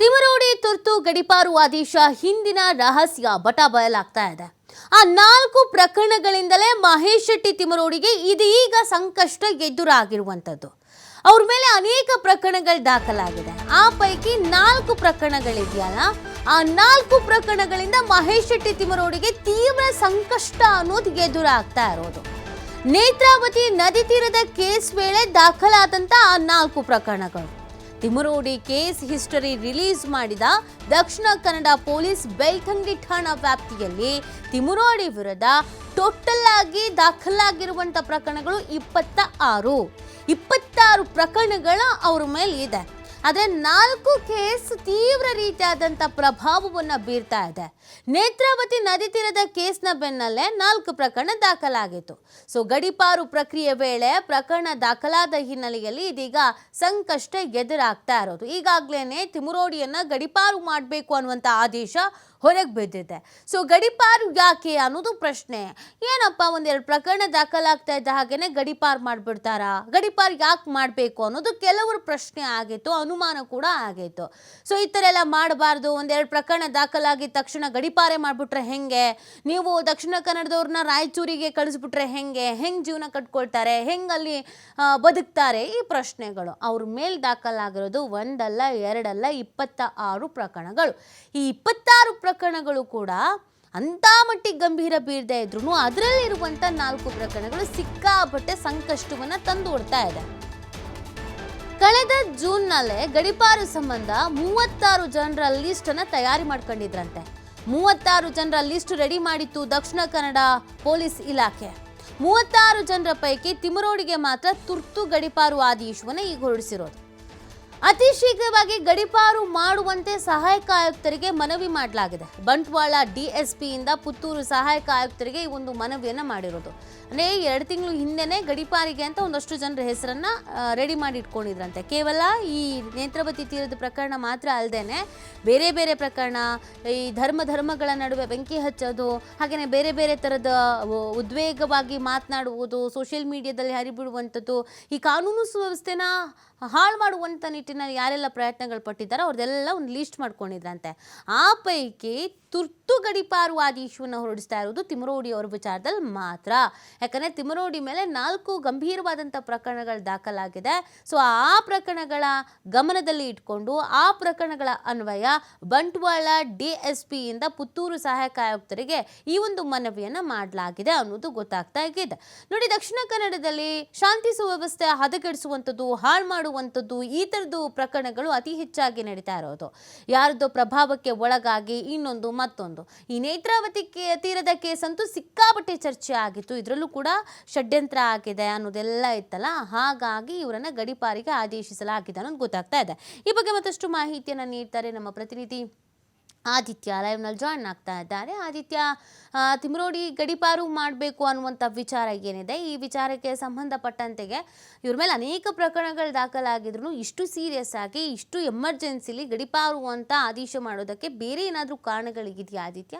ತಿಮರೋಡಿ ತುರ್ತು ಗಡಿಪಾರು ಆದೇಶ ಹಿಂದಿನ ರಹಸ್ಯ ಬಟ ಬಯಲಾಗ್ತಾ ಇದೆ. ಆ ನಾಲ್ಕು ಪ್ರಕರಣಗಳಿಂದಲೇ ಮಹೇಶ್ ಶೆಟ್ಟಿ ತಿಮರೋಡಿಗೆ ಇದೀಗ ಸಂಕಷ್ಟ ಎದುರಾಗಿರುವಂಥದ್ದು. ಅವ್ರ ಮೇಲೆ ಅನೇಕ ಪ್ರಕರಣಗಳು ದಾಖಲಾಗಿದೆ. ಆ ಪೈಕಿ ನಾಲ್ಕು ಪ್ರಕರಣಗಳಿದೆಯಲ್ಲ, ಆ ನಾಲ್ಕು ಪ್ರಕರಣಗಳಿಂದ ಮಹೇಶ್ ಶೆಟ್ಟಿ ತಿಮರೋಡಿಗೆ ತೀವ್ರ ಸಂಕಷ್ಟ ಅನ್ನೋದು ಎದುರಾಗ್ತಾ ಇರೋದು. ನೇತ್ರಾವತಿ ನದಿ ತೀರದ ಕೇಸ್ ವೇಳೆ ದಾಖಲಾದಂಥ ಆ ನಾಲ್ಕು ಪ್ರಕರಣಗಳು. ತಿಮರೋಡಿ ಕೇಸ್ ಹಿಸ್ಟರಿ ರಿಲೀಸ್ ಮಾಡಿದ ದಕ್ಷಿಣ ಕನ್ನಡ ಪೊಲೀಸ್ ಬೆಳ್ತಂಗಡಿ ಠಾಣಾ ವ್ಯಾಪ್ತಿಯಲ್ಲಿ ತಿಮುರೋಡಿ ವಿರುದ್ಧ ಟೋಟಲ್ ಆಗಿ ದಾಖಲಾಗಿರುವಂತ ಪ್ರಕರಣಗಳು ಇಪ್ಪತ್ತ ಆರು ಇಪ್ಪತ್ತಾರು ಪ್ರಕರಣಗಳ ಅವರ ಮೇಲೆ ಇದೆ ಆದರೆ ನಾಲ್ಕು ಕೇಸ್ ತೀವ್ರ ರೀತಿಯಾದಂಥ ಪ್ರಭಾವವನ್ನು ಬೀರ್ತಾ ಇದೆ. ನೇತ್ರಾವತಿ ನದಿ ತೀರದ ಕೇಸ್ನ ಬೆನ್ನಲ್ಲೇ ನಾಲ್ಕು ಪ್ರಕರಣ ದಾಖಲಾಗಿತ್ತು. ಸೊ, ಗಡಿಪಾರು ಪ್ರಕ್ರಿಯೆ ವೇಳೆ ಪ್ರಕರಣ ದಾಖಲಾದ ಹಿನ್ನೆಲೆಯಲ್ಲಿ ಇದೀಗ ಸಂಕಷ್ಟ ಎದುರಾಗ್ತಾ ಇರೋದು. ಈಗಾಗಲೇ ತಿಮುರೋಡಿಯನ್ನು ಗಡಿಪಾರು ಮಾಡಬೇಕು ಅನ್ನುವಂಥ ಆದೇಶ ಹೊರಗೆ ಬಿದ್ದಿದೆ. ಸೊ ಗಡಿಪಾರು ಯಾಕೆ ಅನ್ನೋದು ಪ್ರಶ್ನೆ. ಏನಪ್ಪ ಒಂದೆರಡು ಪ್ರಕರಣ ದಾಖಲಾಗ್ತಾ ಇದ್ದ ಹಾಗೇನೆ ಗಡಿಪಾರು ಮಾಡಿಬಿಡ್ತಾರಾ? ಗಡಿಪಾರು ಯಾಕೆ ಮಾಡಬೇಕು ಅನ್ನೋದು ಕೆಲವರು ಪ್ರಶ್ನೆ ಆಗಿತ್ತು, ಅನುಮಾನ ಕೂಡ ಆಗಿತ್ತು. ಸೊ ಈ ಥರ ಎಲ್ಲ ಮಾಡಬಾರ್ದು. ಒಂದೆರಡು ಪ್ರಕರಣ ದಾಖಲಾಗಿದ ತಕ್ಷಣ ಗಡಿಪಾರೆ ಮಾಡಿಬಿಟ್ರೆ ಹೆಂಗೆ? ನೀವು ದಕ್ಷಿಣ ಕನ್ನಡದವ್ರನ್ನ ರಾಯಚೂರಿಗೆ ಕಳಿಸ್ಬಿಟ್ರೆ ಹೆಂಗೆ? ಹೆಂಗೆ ಜೀವನ ಕಟ್ಕೊಳ್ತಾರೆ? ಹೆಂಗೆ ಅಲ್ಲಿ ಬದುಕ್ತಾರೆ? ಈ ಪ್ರಶ್ನೆಗಳು. ಅವ್ರ ಮೇಲೆ ದಾಖಲಾಗಿರೋದು ಒಂದಲ್ಲ, ಎರಡಲ್ಲ ಇಪ್ಪತ್ತ ಆರು ಪ್ರಕರಣಗಳು. ಈ ಇಪ್ಪತ್ತಾರು ಪ್ರಕರಣಗಳು ಕೂಡ ಅಂಥ ಮಟ್ಟಿಗೆ ಗಂಭೀರ ಬೀರದೇ ಇದ್ರು ಅದರಲ್ಲಿರುವಂಥ ನಾಲ್ಕು ಪ್ರಕರಣಗಳು ಸಿಕ್ಕಾಪಟ್ಟೆ ಸಂಕಷ್ಟವನ್ನು ತಂದೊಡ್ತಾ ಇದೆ. ಕಳೆದ ಜೂನ್ನಲ್ಲೇ ಗಡಿಪಾರು ಸಂಬಂಧ ಮೂವತ್ತಾರು ಜನರ ಲಿಸ್ಟ್ ಅನ್ನ ತಯಾರಿ ಮಾಡ್ಕೊಂಡಿದ್ರಂತೆ. ಮೂವತ್ತಾರು ಜನರ ಲಿಸ್ಟ್ ರೆಡಿ ಮಾಡಿತ್ತು ದಕ್ಷಿಣ ಕನ್ನಡ ಪೊಲೀಸ್ ಇಲಾಖೆ. ಮೂವತ್ತಾರು ಜನರ ಪೈಕಿ ತಿಮರೋಡಿಗೆ ಮಾತ್ರ ತುರ್ತು ಗಡಿಪಾರು ಆದೇಶವನ್ನು ಈಗ ಹೊರಡಿಸಿರೋದು. ಅತಿ ಶೀಘ್ರವಾಗಿ ಗಡಿಪಾರು ಮಾಡುವಂತೆ ಸಹಾಯಕ ಆಯುಕ್ತರಿಗೆ ಮನವಿ ಮಾಡಲಾಗಿದೆ. ಬಂಟ್ವಾಳ ಡಿಎಸ್ಪಿಯಿಂದ ಪುತ್ತೂರು ಸಹಾಯಕ ಆಯುಕ್ತರಿಗೆ ಈ ಒಂದು ಮನವಿಯನ್ನು ಮಾಡಿರೋದು. ಅಂದರೆ ಎರಡು ತಿಂಗಳು ಹಿಂದೆನೇ ಗಡಿಪಾರಿಗೆ ಅಂತ ಒಂದಷ್ಟು ಜನರ ಹೆಸರನ್ನು ರೆಡಿ ಮಾಡಿ ಇಟ್ಕೊಂಡಿದ್ರಂತೆ. ಕೇವಲ ಈ ನೇತ್ರಾವತಿ ತೀರದ ಪ್ರಕರಣ ಮಾತ್ರ ಅಲ್ಲದೇನೆ ಬೇರೆ ಬೇರೆ ಪ್ರಕರಣ, ಈ ಧರ್ಮ ಧರ್ಮಗಳ ನಡುವೆ ಬೆಂಕಿ ಹಚ್ಚೋದು ಹಾಗೆಯೇ ಬೇರೆ ಬೇರೆ ಥರದ ಉದ್ವೇಗವಾಗಿ ಮಾತನಾಡುವುದು ಸೋಷಿಯಲ್ ಮೀಡಿಯಾದಲ್ಲಿ ಹರಿಬಿಡುವಂಥದ್ದು, ಈ ಕಾನೂನು ಸುವ್ಯವಸ್ಥೆನ ಹಾಳು ಮಾಡುವಂಥ ನಿಟ್ಟಿನಲ್ಲಿ ಯಾರೆಲ್ಲ ಪ್ರಯತ್ನಗಳು ಪಟ್ಟಿದ್ದಾರೋ ಅವ್ರದ್ದೆಲ್ಲ ಒಂದು ಲಿಸ್ಟ್ ಮಾಡ್ಕೊಂಡಿದ್ರಂತೆ. ಆ ಪೈಕಿ ತುರ್ತು ಗಡಿಪಾರು ಆದೇಶವನ್ನು ಹೊರಡಿಸ್ತಾ ಇರೋದು ತಿಮರೋಡಿ ಅವರ ವಿಚಾರದಲ್ಲಿ ಮಾತ್ರ. ಯಾಕಂದರೆ ತಿಮರೋಡಿ ಮೇಲೆ ನಾಲ್ಕು ಗಂಭೀರವಾದಂಥ ಪ್ರಕರಣಗಳು ದಾಖಲಾಗಿದೆ. ಸೊ ಆ ಪ್ರಕರಣಗಳ ಗಮನದಲ್ಲಿ ಇಟ್ಕೊಂಡು, ಆ ಪ್ರಕರಣಗಳ ಅನ್ವಯ ಬಂಟ್ವಾಳ ಡಿ ಎಸ್ ಪಿಯಿಂದ ಪುತ್ತೂರು ಸಹಾಯಕ ಆಯುಕ್ತರಿಗೆ ಈ ಒಂದು ಮನವಿಯನ್ನು ಮಾಡಲಾಗಿದೆ ಅನ್ನೋದು ಗೊತ್ತಾಗ್ತಾ ಇದೆ. ನೋಡಿ, ದಕ್ಷಿಣ ಕನ್ನಡದಲ್ಲಿ ಶಾಂತಿ ಸುವ್ಯವಸ್ಥೆ ಹದಗೆಡಿಸುವಂಥದ್ದು, ಹಾಳು ಮಾಡುವಂಥದ್ದು ಈ ಥರದ್ದು ಪ್ರಕರಣಗಳು ಅತಿ ಹೆಚ್ಚಾಗಿ ನಡೀತಾ ಇರೋದು. ಯಾರದ್ದು ಪ್ರಭಾವಕ್ಕೆ ಒಳಗಾಗಿ ಇನ್ನೊಂದು ಮತ್ತೊಂದು. ಈ ನೇತ್ರಾವತಿ ತೀರದ ಕೇಸ್ ಅಂತೂ ಸಿಕ್ಕಾಪಟ್ಟೆ ಚರ್ಚೆ ಆಗಿತ್ತು. ಇದರಲ್ಲೂ ಕೂಡ ಷಡ್ಯಂತ್ರ ಆಗಿದೆ ಅನ್ನೋದೆಲ್ಲ ಇತ್ತಲ್ಲ? ಹಾಗಾಗಿ ಇವರನ್ನ ಗಡಿಪಾರಿಗೆ ಆದೇಶಿಸಲಾಗಿದೆ ಅನ್ನೋದು ಗೊತ್ತಾಗ್ತಾ ಇದೆ. ಈ ಬಗ್ಗೆ ಮತ್ತಷ್ಟು ಮಾಹಿತಿಯನ್ನು ನೀಡ್ತಾರೆ ನಮ್ಮ ಪ್ರತಿನಿಧಿ ಆದಿತ್ಯ ಲೈವ್ನಲ್ಲಿ ಜಾಯ್ನ್ ಆಗ್ತಾ ಇದ್ದಾರೆ. ಆದಿತ್ಯ ತಿಮ್ರೋಡಿ ಗಡಿಪಾರು ಮಾಡಬೇಕು ಅನ್ನುವಂಥ ವಿಚಾರ ಏನಿದೆ? ಈ ವಿಚಾರಕ್ಕೆ ಸಂಬಂಧಪಟ್ಟಂತೆಗೆ ಇವ್ರ ಮೇಲೆ ಅನೇಕ ಪ್ರಕರಣಗಳು ದಾಖಲಾಗಿದ್ರು ಇಷ್ಟು ಸೀರಿಯಸ್ ಆಗಿ, ಇಷ್ಟು ಎಮರ್ಜೆನ್ಸಿಲಿ ಗಡಿಪಾರು ಅಂತ ಆದೇಶ ಮಾಡೋದಕ್ಕೆ ಬೇರೆ ಏನಾದರೂ ಕಾರಣಗಳಿಗಿದೆಯಾ ಆದಿತ್ಯ?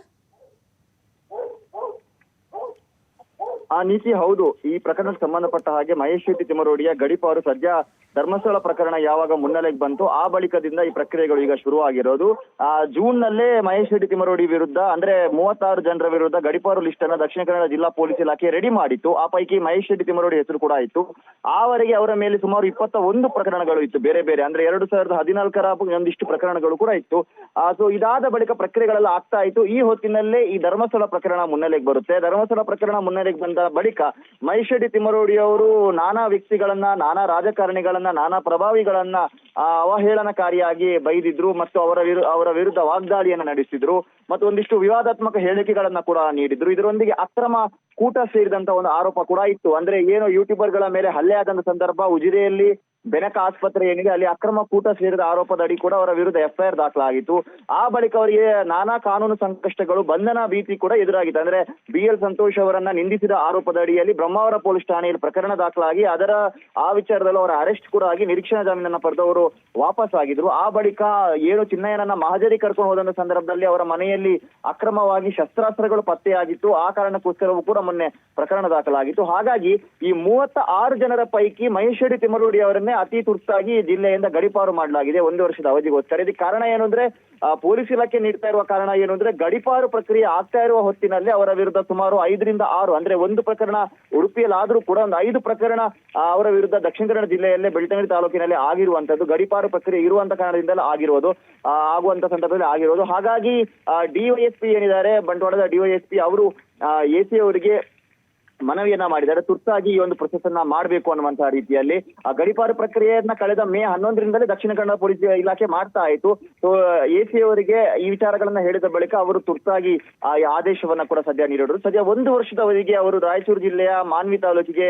ಆ ನೀತಿ ಹೌದು. ಈ ಪ್ರಕರಣಕ್ಕೆ ಸಂಬಂಧಪಟ್ಟ ಹಾಗೆ ಮಹೇಶ್ ಶೆಟ್ಟಿ ತಿಮರೋಡಿಯ ಗಡಿಪಾರು ಸದ್ಯ ಧರ್ಮಸ್ಥಳ ಪ್ರಕರಣ ಯಾವಾಗ ಮುನ್ನೆಲೆಗೆ ಬಂತು ಆ ಬಳಿಕದಿಂದ ಈ ಪ್ರಕ್ರಿಯೆಗಳು ಈಗ ಶುರುವಾಗಿರೋದು. ಆ ಜೂನ್ ನಲ್ಲೇ ಮಹೇಶ್ ಶೆಟ್ಟಿ ತಿಮರೋಡಿ ವಿರುದ್ಧ, ಅಂದ್ರೆ ಮೂವತ್ತಾರು ಜನರ ವಿರುದ್ಧ ಗಡಿಪಾರು ಲಿಸ್ಟ್ ಅನ್ನ ದಕ್ಷಿಣ ಕನ್ನಡ ಜಿಲ್ಲಾ ಪೊಲೀಸ್ ಇಲಾಖೆ ರೆಡಿ ಮಾಡಿತ್ತು. ಆ ಪೈಕಿ ಮಹೇಶ್ ಶೆಟ್ಟಿ ತಿಮರೋಡಿ ಹೆಸರು ಕೂಡ ಇತ್ತು ಆವರೆಗೆ ಅವರ ಮೇಲೆ ಸುಮಾರು ಇಪ್ಪತ್ತ ಒಂದು ಪ್ರಕರಣಗಳು ಇತ್ತು, ಬೇರೆ ಬೇರೆ. ಅಂದ್ರೆ ಎರಡು ಸಾವಿರದ ಹದಿನಾಲ್ಕರ ಒಂದಿಷ್ಟು ಪ್ರಕರಣಗಳು ಕೂಡ ಇತ್ತು. ಸೊ ಇದಾದ ಬಳಿಕ ಪ್ರಕ್ರಿಯೆಗಳೆಲ್ಲ ಆಗ್ತಾ ಇತ್ತು. ಈ ಹೊತ್ತಿನಲ್ಲೇ ಈ ಧರ್ಮಸ್ಥಳ ಪ್ರಕರಣ ಮುನ್ನೆಲೆಗೆ ಬರುತ್ತೆ. ಧರ್ಮಸ್ಥಳ ಪ್ರಕರಣ ಮುನ್ನೆಲೆಗೆ ಬಂದ ಬಳಿಕ ಮಹೇಶ್ ಶೆಟ್ಟಿ ತಿಮರೋಡಿ ಅವರು ನಾನಾ ವ್ಯಕ್ತಿಗಳನ್ನ, ನಾನಾ ರಾಜಕಾರಣಿಗಳನ್ನ ನಾನಾ ಪ್ರಭಾವಿಗಳನ್ನ ಅವಹೇಳನಕಾರಿಯಾಗಿ ಬೈದಿದ್ರು ಮತ್ತು ಅವರ ವಿರು, ಅವರ ವಿರುದ್ಧ ವಾಗ್ದಾಳಿಯನ್ನ ನಡೆಸಿದ್ರು ಮತ್ತು ಒಂದಿಷ್ಟು ವಿವಾದಾತ್ಮಕ ಹೇಳಿಕೆಗಳನ್ನ ಕೂಡ ನೀಡಿದ್ರು. ಇದರೊಂದಿಗೆ ಅಕ್ರಮ ಕೂಟ ಸೇರಿದಂತ ಒಂದು ಆರೋಪ ಕೂಡ ಇತ್ತು. ಅಂದ್ರೆ ಏನು ಯೂಟ್ಯೂಬರ್ಗಳ ಮೇಲೆ ಹಲ್ಲೆ ಆದಂತ ಸಂದರ್ಭ ಉಜಿರೆಯಲ್ಲಿ ಬೆನಕ ಆಸ್ಪತ್ರೆ ಏನಿದೆ, ಅಲ್ಲಿ ಅಕ್ರಮ ಕೂಟ ಸೇರಿದ ಆರೋಪದ ಅಡಿ ಕೂಡ ಅವರ ವಿರುದ್ಧ ಎಫ್ಐಆರ್ ದಾಖಲಾಗಿತ್ತು. ಆ ಬಳಿಕ ಅವರಿಗೆ ನಾನಾ ಕಾನೂನು ಸಂಕಷ್ಟಗಳು, ಬಂಧನ ಭೀತಿ ಕೂಡ ಎದುರಾಗಿತ್ತು. ಅಂದ್ರೆ ಬಿ ಎಲ್ ಸಂತೋಷ್ ಅವರನ್ನ ನಿಂದಿಸಿದ ಆರೋಪದ ಅಡಿಯಲ್ಲಿ ಬ್ರಹ್ಮಾವರ ಪೊಲೀಸ್ ಠಾಣೆಯಲ್ಲಿ ಪ್ರಕರಣ ದಾಖಲಾಗಿ ಅದರ, ಆ ವಿಚಾರದಲ್ಲಿ ಅವರ ಅರೆಸ್ಟ್ ಕೂಡ ಆಗಿ ನಿರೀಕ್ಷಣಾ ಜಾಮೀನನ್ನ ಪಡೆದವರು ವಾಪಸ್ ಆಗಿದ್ರು. ಆ ಬಳಿಕ ಏನು ಚಿನ್ನಯ್ಯನನ್ನ ಮಹಜರಿ ಕರ್ಕೊಂಡು ಹೋದಂತ ಸಂದರ್ಭದಲ್ಲಿ ಅವರ ಮನೆಯಲ್ಲಿ ಅಕ್ರಮವಾಗಿ ಶಸ್ತ್ರಾಸ್ತ್ರಗಳು ಪತ್ತೆಯಾಗಿತ್ತು. ಆ ಕಾರಣಕ್ಕೋಸ್ಕರವೂ ಕೂಡ ಮೊನ್ನೆ ಪ್ರಕರಣ ದಾಖಲಾಗಿತ್ತು. ಹಾಗಾಗಿ ಈ ಮೂವತ್ತ ಆರು ಜನರ ಪೈಕಿ ಮಹೇಶ್ವರಿ ತಿಮರೂಡಿ ಅವರನ್ನೇ ಅವರನ್ನೇ ಅತಿ ತುರ್ತಾಗಿ ಜಿಲ್ಲೆಯಿಂದ ಗಡಿಪಾರು ಮಾಡಲಾಗಿದೆ ಒಂದು ವರ್ಷದ ಅವಧಿಗೋಸ್ಕರ ಇದಕ್ಕೆ ಕಾರಣ ಏನು ಅಂದ್ರೆ ಪೊಲೀಸ್ ಇಲಾಖೆ ನೀಡ್ತಾ ಇರುವ ಕಾರಣ ಏನು ಅಂದ್ರೆ, ಗಡಿಪಾರು ಪ್ರಕ್ರಿಯೆ ಆಗ್ತಾ ಇರುವ ಹೊತ್ತಿನಲ್ಲಿ ಅವರ ವಿರುದ್ಧ ಸುಮಾರು ಐದರಿಂದ ಆರು, ಅಂದ್ರೆ ಒಂದು ಪ್ರಕರಣ ಉಡುಪಿಯಲ್ಲಿ ಆದ್ರೂ ಕೂಡ ಒಂದು ಐದು ಪ್ರಕರಣ ಅವರ ವಿರುದ್ಧ ದಕ್ಷಿಣ ಕನ್ನಡ ಜಿಲ್ಲೆಯಲ್ಲೇ ಬೆಳ್ತಂಗಡಿ ತಾಲೂಕಿನಲ್ಲಿ ಆಗಿರುವಂತದ್ದು ಗಡಿಪಾರು ಪ್ರಕ್ರಿಯೆ ಇರುವಂತ ಕಾರಣದಿಂದಲೇ ಆಗಿರೋದು ಆಗುವಂತ ಸಂದರ್ಭದಲ್ಲಿ ಆಗಿರೋದು. ಹಾಗಾಗಿ ಡಿವೈಎಸ್ಪಿ ಏನಿದ್ದಾರೆ, ಬಂಟ್ವಾಳದ ಡಿವೈಎಸ್ಪಿ ಅವರು ಎಸಿ ಅವರಿಗೆ ಮನವಿಯನ್ನ ಮಾಡಿದ್ದಾರೆ. ತುರ್ತಾಗಿ ಈ ಒಂದು ಪ್ರೊಸೆಸ್ ಅನ್ನ ಮಾಡಬೇಕು ಅನ್ನುವಂತಹ ರೀತಿಯಲ್ಲಿ ಆ ಗಡಿಪಾರು ಪ್ರಕ್ರಿಯೆಯನ್ನ ಕಳೆದ ಮೇ ಹನ್ನೊಂದರಿಂದಲೇ ದಕ್ಷಿಣ ಕನ್ನಡ ಪೊಲೀಸ್ ಇಲಾಖೆ ಮಾಡ್ತಾ ಇತ್ತು. ಸೊ ಎಸಿ ಅವರಿಗೆ ಈ ವಿಚಾರಗಳನ್ನ ಹೇಳಿದ ಬಳಿಕ ಅವರು ತುರ್ತಾಗಿ ಆ ಆದೇಶವನ್ನ ಕೂಡ ಸದ್ಯ ನೀಡಿದ್ರು. ಸದ್ಯ ಒಂದು ವರ್ಷದ ಅವಧಿಗೆ ಅವರು ರಾಯಚೂರು ಜಿಲ್ಲೆಯ ಮಾನ್ವಿ ತಾಲೂಕಿಗೆ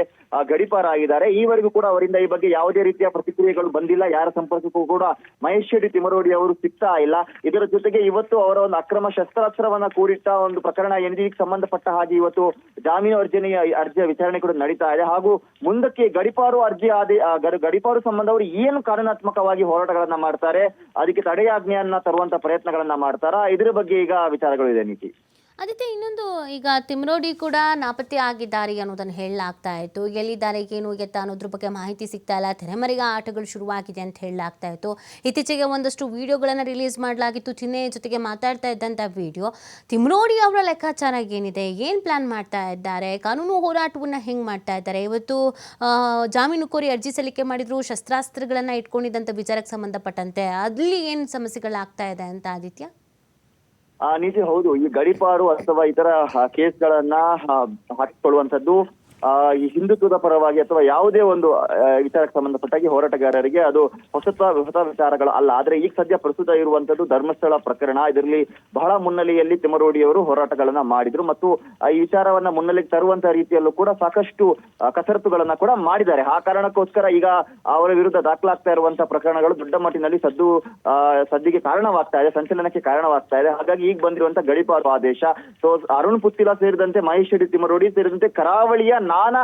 ಗಡಿಪಾರ ಆಗಿದ್ದಾರೆ ಈವರೆಗೂ ಕೂಡ ಅವರಿಂದ ಈ ಬಗ್ಗೆ ಯಾವುದೇ ರೀತಿಯ ಪ್ರತಿಕ್ರಿಯೆಗಳು ಬಂದಿಲ್ಲ. ಯಾರ ಸಂಪರ್ಕಕ್ಕೂ ಕೂಡ ಮಹೇಶ್ ಶೆಟ್ಟಿ ತಿಮರೋಡಿ ಅವರು ಸಿಗ್ತಾ ಇಲ್ಲ. ಇದರ ಜೊತೆಗೆ ಇವತ್ತು ಅವರ ಒಂದು ಅಕ್ರಮ ಶಸ್ತ್ರಾಸ್ತ್ರವನ್ನ ಕೂಡಿಟ್ಟ ಒಂದು ಪ್ರಕರಣ ಏನಿದೆ ಸಂಬಂಧಪಟ್ಟ ಹಾಗೆ ಇವತ್ತು ಜಾಮೀನು ಅರ್ಜಿಯ ಅರ್ಜಿಯ ವಿಚಾರಣೆ ಕೂಡ ನಡೀತಾ ಇದೆ. ಹಾಗೂ ಮುಂದಕ್ಕೆ ಗಡಿಪಾರು ಅರ್ಜಿ ಆದಿ ಗಡಿಪಾರು ಸಂಬಂಧ ಅವರು ಏನು ಕಾನೂನಾತ್ಮಕವಾಗಿ ಹೋರಾಟಗಳನ್ನ ಮಾಡ್ತಾರೆ, ಅದಕ್ಕೆ ತಡೆಯಾಜ್ಞೆಯನ್ನ ತರುವಂತ ಪ್ರಯತ್ನಗಳನ್ನ ಮಾಡ್ತಾರಾ? ಇದ್ರ ಬಗ್ಗೆ ಈಗ ವಿಚಾರಗಳು ಇದೆ, ನೀತಿ. ಆದಿತ್ಯ, ಇನ್ನೊಂದು ಈಗ ತಿಮ್ರೋಡಿ ಕೂಡ ನಾಪತ್ತೆ ಆಗಿದ್ದಾರೆ ಅನ್ನೋದನ್ನು ಹೇಳಲಾಗ್ತಾ ಇತ್ತು. ಎಲ್ಲಿದ್ದಾರೆ, ಏನು, ಎತ್ತ ಅನ್ನೋದ್ರ ಬಗ್ಗೆ ಮಾಹಿತಿ ಸಿಗ್ತಾ ಇಲ್ಲ. ತೆರೆಮರೆಗ ಆಟಗಳು ಶುರುವಾಗಿದೆ ಅಂತ ಹೇಳಲಾಗ್ತಾ ಇತ್ತು. ಇತ್ತೀಚೆಗೆ ಒಂದಷ್ಟು ವಿಡಿಯೋಗಳನ್ನು ರಿಲೀಸ್ ಮಾಡಲಾಗಿತ್ತು. ಚಿನ್ನೆ ಜೊತೆಗೆ ಮಾತಾಡ್ತಾ ಇದ್ದಂಥ ವಿಡಿಯೋ. ತಿಮ್ರೋಡಿ ಅವರ ಲೆಕ್ಕಾಚಾರ ಏನಿದೆ? ಏನು ಪ್ಲಾನ್ ಮಾಡ್ತಾ ಇದ್ದಾರೆ? ಕಾನೂನು ಹೋರಾಟವನ್ನು ಹೆಂಗೆ ಮಾಡ್ತಾ ಇದ್ದಾರೆ? ಇವತ್ತು ಜಾಮೀನು ಕೋರಿ ಅರ್ಜಿ ಸಲ್ಲಿಕೆ ಮಾಡಿದ್ರು, ಶಸ್ತ್ರಾಸ್ತ್ರಗಳನ್ನು ಇಟ್ಕೊಂಡಿದ್ದಂಥ ವಿಚಾರಕ್ಕೆ ಸಂಬಂಧಪಟ್ಟಂತೆ. ಅಲ್ಲಿ ಏನು ಸಮಸ್ಯೆಗಳಾಗ್ತಾ ಇದೆ ಅಂತ ಆದಿತ್ಯ? ನೀತಿ ಹೌದು. ಈ ಗಡಿಪಾರು ಅಥವಾ ಇತರ ಕೇಸ್ಗಳನ್ನ ಹಾಕಿಕೊಳ್ಳುವಂತದ್ದು ಈ ಹಿಂದುತ್ವದ ಪರವಾಗಿ ಅಥವಾ ಯಾವುದೇ ಒಂದು ವಿಚಾರಕ್ಕೆ ಸಂಬಂಧಪಟ್ಟಾಗಿ ಹೋರಾಟಗಾರರಿಗೆ ಅದು ಹೊಸತ್ವ, ಹೊಸ ವಿಚಾರಗಳು ಅಲ್ಲ. ಆದ್ರೆ ಈಗ ಸದ್ಯ ಪ್ರಸ್ತುತ ಇರುವಂತದ್ದು ಧರ್ಮಸ್ಥಳ ಪ್ರಕರಣ. ಇದರಲ್ಲಿ ಬಹಳ ಮುನ್ನೆಲೆಯಲ್ಲಿ ತಿಮರೋಡಿಯವರು ಹೋರಾಟಗಳನ್ನ ಮಾಡಿದ್ರು ಮತ್ತು ಈ ವಿಚಾರವನ್ನ ಮುನ್ನೆಲೆಗೆ ತರುವಂತ ರೀತಿಯಲ್ಲೂ ಕೂಡ ಸಾಕಷ್ಟು ಕಸರತ್ತುಗಳನ್ನ ಕೂಡ ಮಾಡಿದ್ದಾರೆ. ಆ ಕಾರಣಕ್ಕೋಸ್ಕರ ಈಗ ಅವರ ವಿರುದ್ಧ ದಾಖಲಾಗ್ತಾ ಇರುವಂತಹ ಪ್ರಕರಣಗಳು ದೊಡ್ಡ ಮಟ್ಟಿನಲ್ಲಿ ಸದ್ದು ಸದ್ದಿಗೆ ಕಾರಣವಾಗ್ತಾ ಇದೆ, ಸಂಚಲನಕ್ಕೆ ಕಾರಣವಾಗ್ತಾ ಇದೆ. ಹಾಗಾಗಿ ಈಗ ಬಂದಿರುವಂತ ಗಡಿಪಾರು ಆದೇಶ. ಸೊ, ಅರುಣ್ ಪುತ್ತಿಲ ಸೇರಿದಂತೆ ಮಹೇಶ್ ತಿಮರೋಡಿ ಸೇರಿದಂತೆ ಕರಾವಳಿಯ ನಾನಾ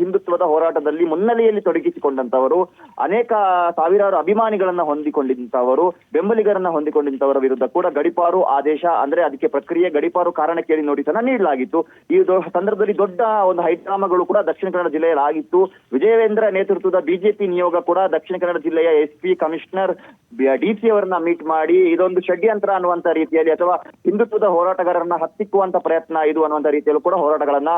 ಹಿಂದುತ್ವದ ಹೋರಾಟದಲ್ಲಿ ಮುನ್ನೆಲೆಯಲ್ಲಿ ತೊಡಗಿಸಿಕೊಂಡಂತವರು ಅನೇಕ ಸಾವಿರಾರು ಅಭಿಮಾನಿಗಳನ್ನ ಹೊಂದಿಕೊಂಡಿದ್ದಂತವರು ಬೆಂಬಲಿಗರನ್ನ ಹೊಂದಿಕೊಂಡಿದ್ದವರ ವಿರುದ್ಧ ಕೂಡ ಗಡಿಪಾರು ಆದೇಶ, ಅಂದ್ರೆ ಅದಕ್ಕೆ ಪ್ರಕ್ರಿಯೆ ಗಡಿಪಾರು ಕಾರಣ ಕೇಳಿ ನೋಟಿಸ್ ಅನ್ನ ನೀಡಲಾಗಿತ್ತು. ಈ ಸಂದರ್ಭದಲ್ಲಿ ದೊಡ್ಡ ಒಂದು ಹೈಡ್ರಾಮಗಳು ಕೂಡ ದಕ್ಷಿಣ ಕನ್ನಡ ಜಿಲ್ಲೆಯಲ್ಲಿ ಆಗಿತ್ತು ವಿಜಯವೇಂದ್ರ ನೇತೃತ್ವದ ಬಿಜೆಪಿ ನಿಯೋಗ ಕೂಡ ದಕ್ಷಿಣ ಕನ್ನಡ ಜಿಲ್ಲೆಯ ಎಸ್ ಪಿ, ಕಮಿಷನರ್ ಡಿಸಿ ಅವರನ್ನ ಮೀಟ್ ಮಾಡಿ, ಇದೊಂದು ಷಡ್ಯಂತ್ರ ಅನ್ನುವಂತ ರೀತಿಯಲ್ಲಿ ಅಥವಾ ಹಿಂದುತ್ವದ ಹೋರಾಟಗಾರರನ್ನ ಹತ್ತಿಕ್ಕುವಂತ ಪ್ರಯತ್ನ ಇದು ಅನ್ನುವಂತ ರೀತಿಯಲ್ಲೂ ಕೂಡ ಹೋರಾಟಗಳನ್ನ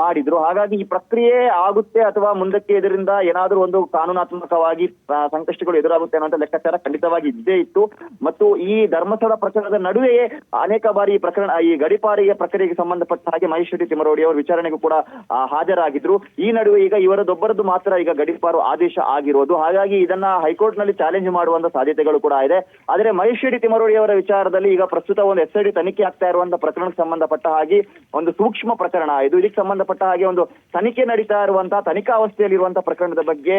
ಮಾಡಿದ್ರು. ಹಾಗಾಗಿ ಈ ಪ್ರಕ್ರಿಯೆ ಆಗುತ್ತೆ ಅಥವಾ ಮುಂದಕ್ಕೆ ಇದರಿಂದ ಏನಾದರೂ ಒಂದು ಕಾನೂನಾತ್ಮಕವಾಗಿ ಸಂಕಷ್ಟಗಳು ಎದುರಾಗುತ್ತೆ ಅನ್ನೋ ಲೆಕ್ಕಾಚಾರ ಖಂಡಿತವಾಗಿ ಇದ್ದೇ ಇತ್ತು. ಮತ್ತು ಈ ಧರ್ಮಸ್ಥಳ ಪ್ರಕರಣದ ನಡುವೆಯೇ ಅನೇಕ ಬಾರಿ ಪ್ರಕರಣ, ಈ ಗಡಿಪಾರಿಗೆ ಪ್ರಕ್ರಿಯೆಗೆ ಸಂಬಂಧಪಟ್ಟ ಹಾಗೆ ಮಹೇಶ್ವರಿ ತಿಮರೋಡಿ ಅವರು ವಿಚಾರಣೆಗೂ ಕೂಡ ಹಾಜರಾಗಿದ್ರು. ಈ ನಡುವೆ ಈಗ ಇವರದೊಬ್ಬರದ್ದು ಮಾತ್ರ ಈಗ ಗಡಿಪಾರು ಆದೇಶ ಆಗಿರೋದು. ಹಾಗಾಗಿ ಇದನ್ನ ಹೈಕೋರ್ಟ್ನಲ್ಲಿ ಚಾಲೆಂಜ್ ಮಾಡುವಂತ ಸಾಧ್ಯತೆಗಳು ಕೂಡ ಇದೆ. ಆದರೆ ಮಹೇಶ್ವರಿ ತಿಮರೋಡಿ ಅವರ ವಿಚಾರದಲ್ಲಿ ಈಗ ಪ್ರಸ್ತುತ ಒಂದು ಎಸ್ ತನಿಖೆ ಆಗ್ತಾ ಇರುವಂತ ಪ್ರಕರಣಕ್ಕೆ ಸಂಬಂಧಪಟ್ಟ ಹಾಗೆ ಒಂದು ಸೂಕ್ಷ್ಮ ಪ್ರಕರಣ ಇದು. ಇದಕ್ಕೆ ಸಂಬಂಧಪಟ್ಟ ಹಾಗೆ ಒಂದು ತನಿಖೆ ನಡೀತಾ ಇರುವಂತಹ ತನಿಖಾವಸ್ಥೆಯಲ್ಲಿರುವಂತಹ ಪ್ರಕರಣದ ಬಗ್ಗೆ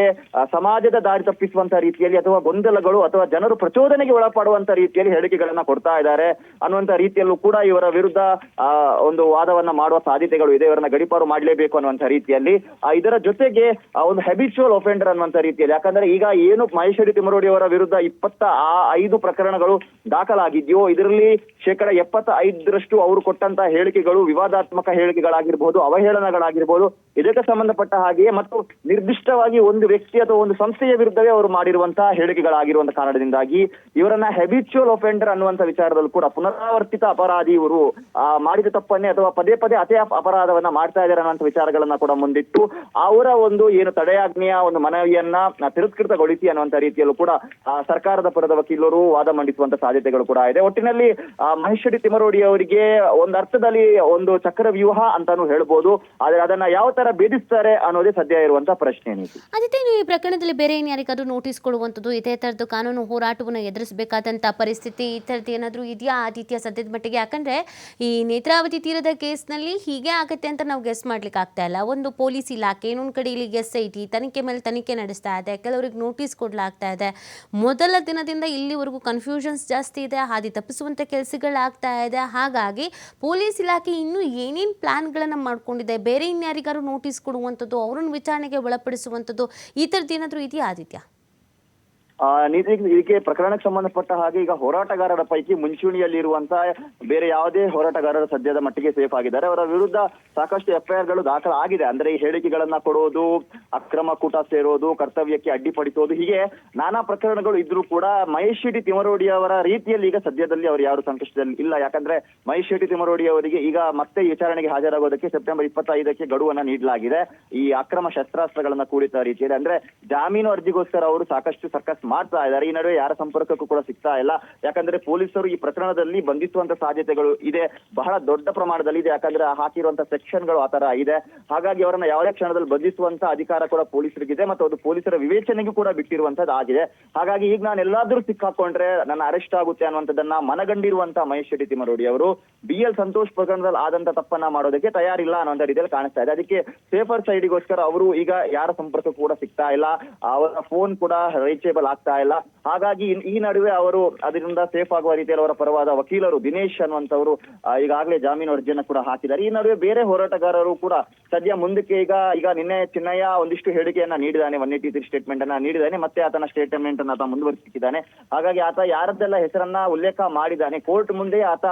ಸಮಾಜದ ದಾರಿ ತಪ್ಪಿಸುವಂತಹ ರೀತಿಯಲ್ಲಿ ಅಥವಾ ಗೊಂದಲಗಳು ಅಥವಾ ಜನರು ಪ್ರಚೋದನೆಗೆ ಒಳಪಡುವಂತ ರೀತಿಯಲ್ಲಿ ಹೇಳಿಕೆಗಳನ್ನ ಕೊಡ್ತಾ ಇದ್ದಾರೆ. ಅನ್ನುವಂತ ರೀತಿಯಲ್ಲೂ ಕೂಡ ಇವರ ವಿರುದ್ಧ ಒಂದು ವಾದವನ್ನ ಮಾಡುವ ಸಾಧ್ಯತೆಗಳು ಇದೆ. ಇವರನ್ನ ಗಡಿಪಾರು ಮಾಡಲೇಬೇಕು ಅನ್ನುವಂತ ರೀತಿಯಲ್ಲಿ. ಇದರ ಜೊತೆಗೆ ಒಂದು ಹೆಬಿಚುವಲ್ ಒಫೆಂಡರ್ ಅನ್ನುವಂತ ರೀತಿಯಲ್ಲಿ. ಯಾಕಂದ್ರೆ ಈಗ ಏನು ಮಹೇಶ್ವರಿ ತಿಮರೋಡಿ ಅವರ ವಿರುದ್ಧ ಇಪ್ಪತ್ತ ಆ, ಐದು ಪ್ರಕರಣಗಳು ದಾಖಲಾಗಿದೆಯೋ, ಇದರಲ್ಲಿ ಶೇಕಡ ಎಪ್ಪತ್ತ ಐದರಷ್ಟು ಅವರು ಕೊಟ್ಟಂತ ಹೇಳಿಕೆಗಳು ವಿವಾದಾತ್ಮಕ ಹೇಳಿಕೆಗಳಾಗಿರ್ಬಹುದು ಅವಹೇಳನಗಳಾಗಿರ್ಬೋದು ಇದಕ್ಕೆ ಸಂಬಂಧಪಟ್ಟ ಹಾಗೆಯೇ ಮತ್ತು ನಿರ್ದಿಷ್ಟವಾಗಿ ಒಂದು ವ್ಯಕ್ತಿ ಅಥವಾ ಒಂದು ಸಂಸ್ಥೆಯ ವಿರುದ್ಧವೇ ಅವರು ಮಾಡಿರುವಂತಹ ಹೇಳಿಕೆಗಳಾಗಿರುವಂತಹ ಕಾರಣದಿಂದಾಗಿ ಇವರನ್ನ ಹೆಬಿಚುವಲ್ ಒಫೆಂಡರ್ ಅನ್ನುವಂತ ವಿಚಾರದಲ್ಲೂ ಕೂಡ ಪುನರಾವರ್ತಿತ ಅಪರಾಧಿ ಇವರು ಮಾಡಿದ ತಪ್ಪನ್ನೇ ಅಥವಾ ಪದೇ ಪದೇ ಅತೇ ಅಪರಾಧವನ್ನ ಮಾಡ್ತಾ ಇದ್ದಾರೆ ಅನ್ನುವಂಥ ವಿಚಾರಗಳನ್ನ ಕೂಡ ಮುಂದಿಟ್ಟು ಅವರ ಒಂದು ಏನು ತಡೆಯಾಜ್ಞೆಯ ಒಂದು ಮನವಿಯನ್ನ ತಿರಸ್ಕೃತಗೊಳಿಸಿ ಅನ್ನುವಂತ ರೀತಿಯಲ್ಲೂ ಕೂಡ ಸರ್ಕಾರದ ಪರದ ವಕೀಲರು ವಾದ ಮಂಡಿಸುವಂತ ಸಾಧ್ಯತೆಗಳು ಕೂಡ ಇದೆ. ಒಟ್ಟಿನಲ್ಲಿ ಮಹೇಶ್ವರಿ ತಿಮರೋಡಿ ಅವರಿಗೆ ಒಂದು ಅರ್ಥದಲ್ಲಿ ಒಂದು ಚಕ್ರವ್ಯೂಹ ಅಂತಾನು ಹೇಳ್ಬೋದು. ಆದ್ರೆ ಅದನ್ನ ಯಾವ ತರ ಬೇಧಿಸ್ತಾರೆ ಅನ್ನೋದೇ ಸದ್ಯ ಇರುವಂತಹ ಪ್ರಶ್ನೆ ಆದಿತ್ಯ, ನೀವು ಈ ಪ್ರಕರಣದಲ್ಲಿ ಬೇರೆ ಏನು ನೋಟಿಸ್ ಕೊಡುವಂಥದ್ದು, ಇದೇ ತರದ್ದು ಕಾನೂನು ಹೋರಾಟವನ್ನು ಎದುರಿಸಬೇಕಾದಂಥ ಪರಿಸ್ಥಿತಿ ಈ ಥರದ್ದು ಏನಾದರೂ ಇದೆಯಾ ಆದಿತ್ಯ ಸದ್ಯದ ಮಟ್ಟಿಗೆ? ಯಾಕಂದ್ರೆ ಈ ನೇತ್ರಾವತಿ ತೀರದ ಕೇಸ್ನಲ್ಲಿ ಹೀಗೆ ಆಗುತ್ತೆ ಅಂತ ನಾವು ಗೆಸ್ ಮಾಡ್ಲಿಕ್ಕೆ ಆಗ್ತಾ ಇಲ್ಲ. ಒಂದು ಪೊಲೀಸ್ ಇಲಾಖೆ, ಇನ್ನೊಂದು ಕಡೆ ಇಲ್ಲಿ ಎಸ್ ಐ ಟಿ, ತನಿಖೆ ಮೇಲೆ ತನಿಖೆ ನಡೆಸ್ತಾ ಇದೆ, ಕೆಲವರಿಗೆ ನೋಟಿಸ್ ಕೊಡ್ಲಾಗ್ತಾ ಇದೆ. ಮೊದಲ ದಿನದಿಂದ ಇಲ್ಲಿವರೆಗೂ ಕನ್ಫ್ಯೂಷನ್ಸ್ ಜಾಸ್ತಿ ಇದೆ, ಹಾದಿ ತಪ್ಪಿಸುವಂಥ ಕೆಲಸಗಳಾಗ್ತಾ ಇದೆ. ಹಾಗಾಗಿ ಪೊಲೀಸ್ ಇಲಾಖೆ ಇನ್ನೂ ಏನೇನು ಪ್ಲ್ಯಾನ್ಗಳನ್ನು ಮಾಡ್ಕೊಂಡಿದೆ, ಬೇರೆ ಇನ್ಯಾರಿಗಾರು ನೋಟಿಸ್ ಕೊಡುವಂಥದ್ದು ಅವರನ್ನು ವಿಚಾರಣೆಗೆ ಒಳಪಡಿಸುವಂಥದ್ದು ಈ ಥರದ್ದು ಏನಾದರೂ ಇದೆಯಾ ಆದಿತ್ಯ? ನೀತಿ ಇದಕ್ಕೆ ಪ್ರಕರಣಕ್ಕೆ ಸಂಬಂಧಪಟ್ಟ ಹಾಗೆ ಈಗ ಹೋರಾಟಗಾರರ ಪೈಕಿ ಮುಂಚೂಣಿಯಲ್ಲಿರುವಂತಹ ಬೇರೆ ಯಾವುದೇ ಹೋರಾಟಗಾರರ ಸದ್ಯದ ಮಟ್ಟಿಗೆ ಸೇಫ್ ಆಗಿದ್ದಾರೆ. ಅವರ ವಿರುದ್ಧ ಸಾಕಷ್ಟು ಎಫ್ಐಆರ್ಗಳು ದಾಖಲಾಗಿದೆ. ಅಂದ್ರೆ ಈ ಹೇಳಿಕೆಗಳನ್ನ ಕೊಡೋದು, ಅಕ್ರಮ ಕೂಟ ಸೇರೋದು, ಕರ್ತವ್ಯಕ್ಕೆ ಅಡ್ಡಿಪಡಿಸೋದು, ಹೀಗೆ ನಾನಾ ಪ್ರಕರಣಗಳು ಇದ್ರೂ ಕೂಡ ಮಹೇಶ್ ಶೆಟ್ಟಿ ತಿಮರೋಡಿ ಅವರ ರೀತಿಯಲ್ಲಿ ಈಗ ಸದ್ಯದಲ್ಲಿ ಅವರು ಯಾರು ಸಂಕಷ್ಟದಲ್ಲಿ ಇಲ್ಲ. ಯಾಕಂದ್ರೆ ಮಹೇಶ್ ಶೆಟ್ಟಿ ತಿಮರೋಡಿ ಅವರಿಗೆ ಈಗ ಮತ್ತೆ ವಿಚಾರಣೆಗೆ ಹಾಜರಾಗೋದಕ್ಕೆ ಸೆಪ್ಟೆಂಬರ್ ಇಪ್ಪತ್ತೈದಕ್ಕೆ ಗಡುವನ್ನ ನೀಡಲಾಗಿದೆ. ಈ ಅಕ್ರಮ ಶಸ್ತ್ರಾಸ್ತ್ರಗಳನ್ನ ಕೂಡಿತ ರೀತಿಯಲ್ಲಿ. ಅಂದ್ರೆ ಜಾಮೀನು ಅರ್ಜಿಗೋಸ್ಕರ ಅವರು ಸಾಕಷ್ಟು ಸರ್ಕಸ್ ಮಾಡ್ತಾ ಇದ್ದಾರೆ. ಈ ನಡುವೆ ಯಾರ ಸಂಪರ್ಕಕ್ಕೂ ಕೂಡ ಸಿಗ್ತಾ ಇಲ್ಲ. ಯಾಕಂದ್ರೆ ಪೊಲೀಸರು ಈ ಪ್ರಕರಣದಲ್ಲಿ ಬಂಧಿಸುವಂತ ಸಾಧ್ಯತೆಗಳು ಇದೆ. ಬಹಳ ದೊಡ್ಡ ಪ್ರಮಾಣದಲ್ಲಿ ಇದೆ. ಯಾಕಂದ್ರೆ ಹಾಕಿರುವಂತ ಸೆಕ್ಷನ್ಗಳು ಆ ತರ ಇದೆ. ಹಾಗಾಗಿ ಅವರನ್ನ ಯಾವುದೇ ಕ್ಷಣದಲ್ಲಿ ಬಂಧಿಸುವಂತ ಅಧಿಕಾರ ಕೂಡ ಪೊಲೀಸರಿಗಿದೆ ಮತ್ತು ಅದು ಪೊಲೀಸರ ವಿವೇಚನೆಗೂ ಕೂಡ ಬಿಟ್ಟಿರುವಂತದ್ದು ಆಗಿದೆ. ಹಾಗಾಗಿ ಈಗ ನಾನು ಎಲ್ಲಾದ್ರೂ ಸಿಕ್ಕಾಕೊಂಡ್ರೆ ನನ್ನ ಅರೆಸ್ಟ್ ಆಗುತ್ತೆ ಅನ್ನುವಂಥದ್ದನ್ನ ಮನಗಂಡಿರುವಂತ ಮಹೇಶ್ ಶೆಟ್ಟಿ ತಿಮರೋಡಿ ಅವರು, ಬಿ ಎಲ್ ಸಂತೋಷ್ ಪ್ರಕರಣದಲ್ಲಿ ಆದಂತ ತಪ್ಪನ್ನ ಮಾಡೋದಕ್ಕೆ ತಯಾರಿಲ್ಲ ಅನ್ನುವಂತ ರೀತಿಯಲ್ಲಿ ಕಾಣಿಸ್ತಾ ಇದೆ. ಅದಕ್ಕೆ ಸೇಫರ್ ಸೈಡ್ಗೋಸ್ಕರ ಅವರು ಈಗ ಯಾರ ಸಂಪರ್ಕ ಕೂಡ ಸಿಗ್ತಾ ಇಲ್ಲ. ಅವರ ಫೋನ್ ಕೂಡ ರೀಚೇಬಲ್ ಆಗ್ತಾ ಇಲ್ಲ ಹಾಗಾಗಿ ಈ ನಡುವೆ ಅವರು ಅದರಿಂದ ಸೇಫ್ ಆಗುವ ರೀತಿಯಲ್ಲಿ ಅವರ ಪರವಾದ ವಕೀಲರು ದಿನೇಶ್ ಅನ್ನುವಂಥವರು ಈಗಾಗಲೇ ಜಾಮೀನು ಅರ್ಜಿಯನ್ನು ಕೂಡ ಹಾಕಿದ್ದಾರೆ. ಈ ನಡುವೆ ಬೇರೆ ಹೋರಾಟಗಾರರು ಕೂಡ ಸದ್ಯ ಮುಂದಕ್ಕೆ ಈಗ ಈಗ ನಿನ್ನೆ ಚಿನ್ನಯ್ಯ ಒಂದಿಷ್ಟು ಹೇಳಿಕೆಯನ್ನ ನೀಡಿದ್ದಾನೆ ಒನ್ ಏಟಿ ತ್ರೀ ಸ್ಟೇಟ್ಮೆಂಟ್ ಅನ್ನ ನೀಡಿದ್ದಾನೆ, ಮತ್ತೆ ಆತನ ಸ್ಟೇಟ್ಮೆಂಟ್ ಅನ್ನ ಆತ ಮುಂದುವರಿಸಿದ್ದಾನೆ ಹಾಗಾಗಿ ಆತ ಯಾರದ್ದೆಲ್ಲ ಹೆಸರನ್ನ ಉಲ್ಲೇಖ ಮಾಡಿದ್ದಾನೆ, ಕೋರ್ಟ್ ಮುಂದೆ ಆತ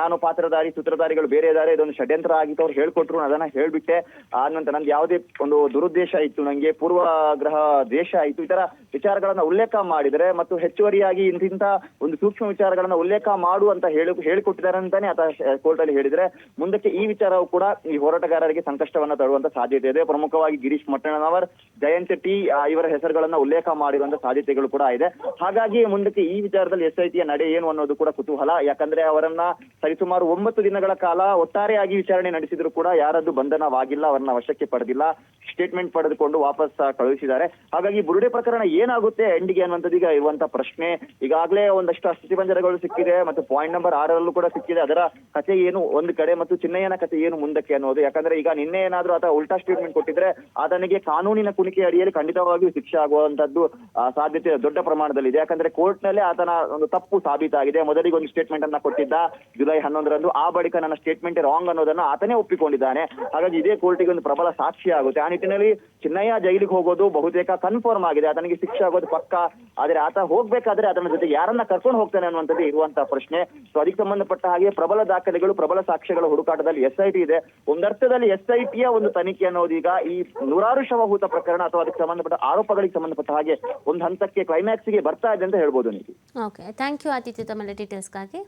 ನಾನು ಪಾತ್ರಧಾರಿ, ಸೂತ್ರಧಾರಿಗಳು ಬೇರೆ ಇದ್ದಾರೆ, ಇದೊಂದು ಷಡ್ಯಂತ್ರ ಆಗಿತ್ತು, ಅವ್ರು ಹೇಳ್ಕೊಟ್ರು ಅದನ್ನ ಹೇಳ್ಬಿಟ್ಟೆ. ಆ ನಂತರ ನಂದು ಯಾವುದೇ ಒಂದು ದುರುದ್ದೇಶ ಇತ್ತು, ನಂಗೆ ಪೂರ್ವಗ್ರಹ ದ್ವೇಷ ಆಯಿತು, ಈ ತರ ವಿಚಾರಗಳನ್ನ ಉಲ್ಲೇಖ ಮಾಡಿದರೆ ಮತ್ತು ಹೆಚ್ಚುವರಿಯಾಗಿ ಇಂತಿಂತ ಒಂದು ಸೂಕ್ಷ್ಮ ವಿಚಾರಗಳನ್ನ ಉಲ್ಲೇಖ ಮಾಡು ಅಂತ ಹೇಳಿ, ಹೇಳಿಕೊಟ್ಟಿದ್ದಾರೆ ಅಂತಾನೆ ಆತ ಕೋರ್ಟ್ ಅಲ್ಲಿ ಹೇಳಿದ್ರೆ. ಮುಂದಕ್ಕೆ ಈ ವಿಚಾರವು ಕೂಡ ಈ ಹೋರಾಟಗಾರರಿಗೆ ಸಂಕಷ್ಟವನ್ನ ತರುವಂತ ಸಾಧ್ಯತೆ ಇದೆ. ಪ್ರಮುಖವಾಗಿ ಗಿರೀಶ್ ಮಟ್ಟಣ್ಣನವರ್, ಜಯಂತ್ ಟಿ ಇವರ ಹೆಸರುಗಳನ್ನ ಉಲ್ಲೇಖ ಮಾಡಿರುವಂತ ಸಾಧ್ಯತೆಗಳು ಕೂಡ ಇದೆ. ಹಾಗಾಗಿ ಮುಂದಕ್ಕೆ ಈ ವಿಚಾರದಲ್ಲಿ ಎಸ್ ಐ ನಡೆ ಏನು ಅನ್ನೋದು ಕೂಡ ಕುತೂಹಲ. ಯಾಕಂದ್ರೆ ಅವರನ್ನ ಸರಿಸುಮಾರು ಒಂಬತ್ತು ದಿನಗಳ ಕಾಲ ಒಟ್ಟಾರೆಯಾಗಿ ವಿಚಾರಣೆ ನಡೆಸಿದ್ರು ಕೂಡ ಯಾರದ್ದು ಬಂಧನವಾಗಿಲ್ಲ, ಅವರನ್ನ ವಶಕ್ಕೆ ಪಡೆದಿಲ್ಲ. ಸ್ಟೇಟ್ಮೆಂಟ್ ಪಡೆದುಕೊಂಡು ವಾಪಸ್ ಕಳುಹಿಸಿದ್ದಾರೆ. ಹಾಗಾಗಿ ಬುರುಡೆ ಪ್ರಕರಣ ಏನಾಗುತ್ತೆ ಎಂಡಿಗೆ ಅನ್ನುವಂಥದ್ದು ಈಗ ಇರುವಂತ ಪ್ರಶ್ನೆ. ಈಗಾಗಲೇ ಒಂದಷ್ಟು ಅಸ್ಥಿಪಂಜರಗಳು ಸಿಕ್ಕಿದೆ ಮತ್ತು ಪಾಯಿಂಟ್ ನಂಬರ್ ಆರರಲ್ಲೂ ಕೂಡ ಸಿಕ್ಕಿದೆ. ಅದರ ಕಥೆ ಏನು ಒಂದು ಕಡೆ ಮತ್ತು ಚಿನ್ನಯ್ಯನ ಕಥೆ ಏನು ಮುಂದಕ್ಕೆ ಅನ್ನೋದು. ಯಾಕಂದ್ರೆ ಈಗ ನಿನ್ನೆ ಏನಾದ್ರೂ ಆತ ಉಲ್ಟಾ ಸ್ಟೇಟ್ಮೆಂಟ್ ಕೊಟ್ಟಿದ್ರೆ ಆತನಿಗೆ ಕಾನೂನಿನ ಕುಣಿಕೆ ಅಡಿಯಲ್ಲಿ ಖಂಡಿತವಾಗಿಯೂ ಶಿಕ್ಷೆ ಆಗುವಂತದ್ದು ಸಾಧ್ಯತೆ ದೊಡ್ಡ ಪ್ರಮಾಣದಲ್ಲಿದೆ. ಯಾಕಂದ್ರೆ ಕೋರ್ಟ್ನಲ್ಲಿ ಆತನ ಒಂದು ತಪ್ಪು ಸಾಬೀತಾಗಿದೆ. ಮೊದಲಿಗೆ ಒಂದು ಸ್ಟೇಟ್ಮೆಂಟ್ ಅನ್ನ ಕೊಟ್ಟಿದ್ದ ಜುಲೈ ಹನ್ನೊಂದರಂದು. ಆ ಬಳಿಕ ನನ್ನ ಸ್ಟೇಟ್ಮೆಂಟ್ ರಾಂಗ್ ಅನ್ನೋದನ್ನ ಆತನೇ ಒಪ್ಪಿಕೊಂಡಿದ್ದಾನೆ. ಹಾಗಾಗಿ ಇದೇ ಕೋರ್ಟಿಗೆ ಒಂದು ಪ್ರಬಲ ಸಾಕ್ಷಿ ಆಗುತ್ತೆ. ಆ ನಿಟ್ಟಿನಲ್ಲಿ ಚಿನ್ನಯ್ಯ ಜೈಲಿಗೆ ಹೋಗೋದು ಬಹುತೇಕ ಕನ್ಫರ್ಮ್ ಆಗಿದೆ. ಆತನಿಗೆ ಶಿಕ್ಷೆ ಆಗೋದು ಪಕ್ಕ. ಆದ್ರೆ ಆತ ಹೋಗ್ಬೇಕಾದ್ರೆ ಅದನ್ನ ಜೊತೆಗೆ ಯಾರನ್ನ ಕರ್ಕೊಂಡು ಹೋಗ್ತಾನೆ ಅನ್ನುವಂಥದ್ದು ಇರುವಂತಹ ಪ್ರಶ್ನೆ. ಸೊ ಅದಕ್ಕೆ ಸಂಬಂಧಪಟ್ಟ ಹಾಗೆ ಪ್ರಬಲ ದಾಖಲೆಗಳು, ಪ್ರಬಲ ಸಾಕ್ಷ್ಯಗಳ ಹುಡುಕಾಟದಲ್ಲಿ ಎಸ್ ಐ ಟಿ ಇದೆ. ಒಂದರ್ಥದಲ್ಲಿ ಎಸ್ ಐ ಟಿಯ ಒಂದು ತನಿಖೆ ಅನ್ನೋದು ಈಗ ಈ ನೂರಾರು ಶವಹೂತ ಪ್ರಕರಣ ಅಥವಾ ಅದಕ್ಕೆ ಸಂಬಂಧಪಟ್ಟ ಆರೋಪಗಳಿಗೆ ಸಂಬಂಧಪಟ್ಟ ಹಾಗೆ ಒಂದು ಹಂತಕ್ಕೆ ಕ್ಲೈಮ್ಯಾಕ್ಸ್ಗೆ ಬರ್ತಾ ಇದೆ ಅಂತ ಹೇಳ್ಬೋದು ನೀವು. ಓಕೆ ಥ್ಯಾಂಕ್ ಯು ಆದಿತ್ಯ ತಮ್ಮ ಡೀಟೇಲ್ಸ್ಗಾಗಿ